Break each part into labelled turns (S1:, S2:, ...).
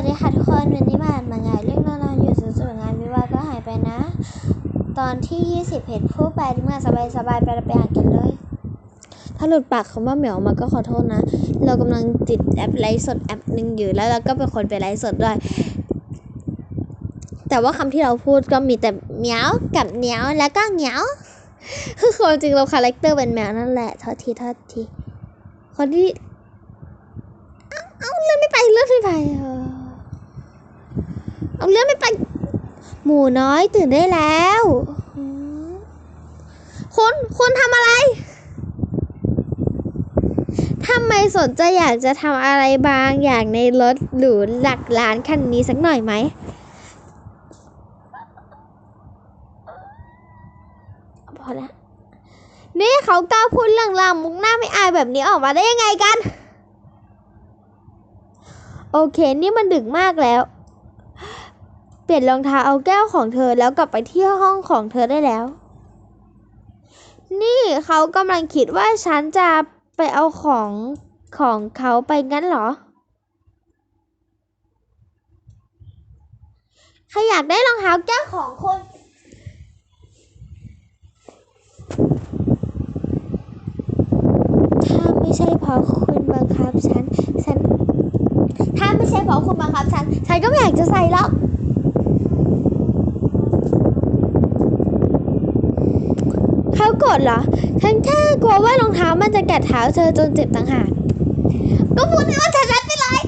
S1: วัสดีค่ะทุกคนวันนี้มาอ่านมางานเรื่องนอนอยู่สุดๆงานวิวาห์ก็หายไปนะ ตอนที่ 20เพจผู้ไปที่มาสบายๆไปไปอ่านกันเลย ถ้าหลุดปากคำว่าเหมียวมาก็ขอโทษนะ เรากำลังติดแอปไลฟ์สดแอปหนึ่งอยู่แล้วเราก็เป็นคนไปไลฟ์สดด้วย แต่ว่าคำที่เราพูดก็มีแต่เหมียวกับเหนียวแล้วก็เหนียวคือความจริงเราคาแรคเตอร์เป็นแมวนั่นแหละโทษทีโทษทีคนที่เอาเลื่อนไม่ไปเลื่อนไม่ไปเออ เลื่อนไม่ไป หมูน้อยตื่นได้แล้วคุณคุณทำอะไรทำไมสนใจอยากจะทำอะไรบางอย่างในรถหรูหลักล้านคันนี้สักหน่อยไหม พอแล้วนี่เขากล้าพูดเรื่องราวมุกหน้าไม่อายแบบนี้ออกมาได้ยังไงกัน โอเค นี่มันดึกมากแล้ว เปลี่ยนรองเท้าเอาแก้วของเธอแล้วกลับไปที่ห้องของเธอได้แล้ว นี่เขากำลังคิดว่าฉันจะไปเอาของของเขาไปงั้นเหรอใครอยากได้รองเท้าแก้วของคน ถ้าไม่ใช่เพราะคุณบังคับฉัน ฉัน ถ้าไม่ใช่เพราะคุณบังคับฉัน ฉันก็ไม่อยากจะใส่หรอก เขากรธเหรอ ฉันแค่กลัวว่ารองเท้ามันจะกัดเท้าเธอจนเจ็บต่างหาก ก็พูดให้ว่าฉันรัดไปเลย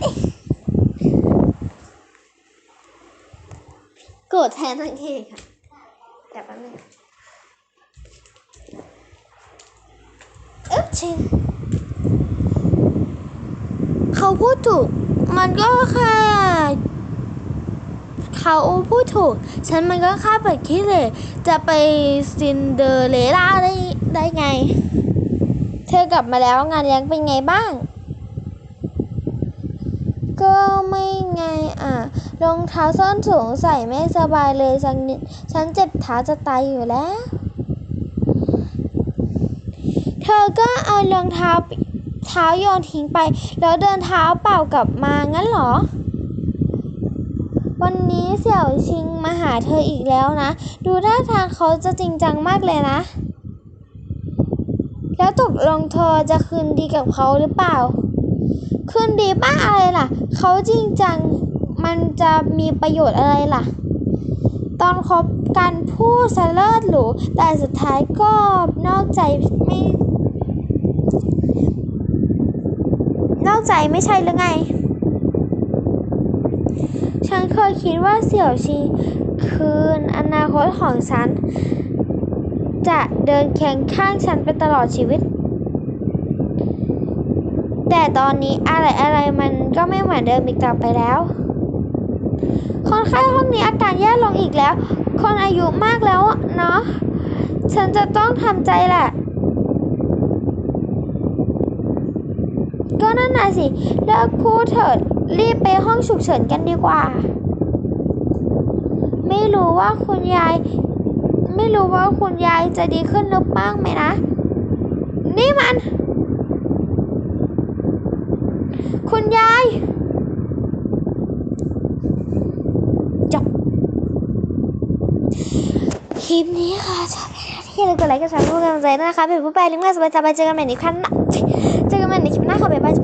S1: โกรธแทนทั้งทีค่ะ แต่แป๊บนึงเอ๊ะชิงเขาพูดถูก มันก็แค่ เขาพูดถูก ฉันมันก็แค่เปิดคิดเลย จะไปซินเดอเรลล่าได้ได้ไง เธอกลับมาแล้วงานเลี้ยงเป็นไงบ้าง ก็ไม่ไงอะ รองเท้าส้นสูงใส่ไม่สบายเลยสักนิด ฉันเจ็บเท้าจะตายอยู่แล้ว เธอก็เอารองเท้าเท้าโยนทิ้งไป แล้วเดินเท้าเปล่ากลับมางั้นเหรอ วันนี้เสี่ยวชิงมาหาเธออีกแล้วนะ ดูท่าทางเขาจะจริงจังมากเลยนะ แล้วตกลงเธอจะคืนดีกับเขาหรือเปล่า คืนดีบ้าอะไรล่ะ เขาจริงจัง มันจะมีประโยชน์อะไรล่ะ ตอนคบกันพูดสเลิศหรูแต่สุดท้ายก็นอกใจไม่ นอกใจไม่ใช่หรือไง ฉันเคยคิดว่าเสี่ยวชีคืนอนาคตของฉัน จะเดินเคียงข้างฉันไปตลอดชีวิต แต่ตอนนี้อะไรอะไรมันก็ไม่เหมือนเดิมอีกต่อไปแล้ว คนไข้ห้องนี้อาการแย่ลงอีกแล้ว คนอายุมากแล้วเนาะ ฉันจะต้องทำใจแหละก็นั่นน่ะสิเลิกพูดเถิด รีบไปห้องฉุกเฉินกันดีกว่า ไม่รู้ว่าคุณยาย ไม่รู้ว่าคุณยายจะดีขึ้นหรือบ้างไหมนะ นี่มัน คุณยายจบคลิปนี้ค่ะชอบที่เรากดไลค์กดแชร์เพื่อเป็นกำลังใจด้วยนะคะเป็นผู้แปลลิงก์มาสบายๆเจอกันใหม่ในครั้งหน้าเจอกันใหม่ในคลิปหน้าค่ะบ๊ายบาย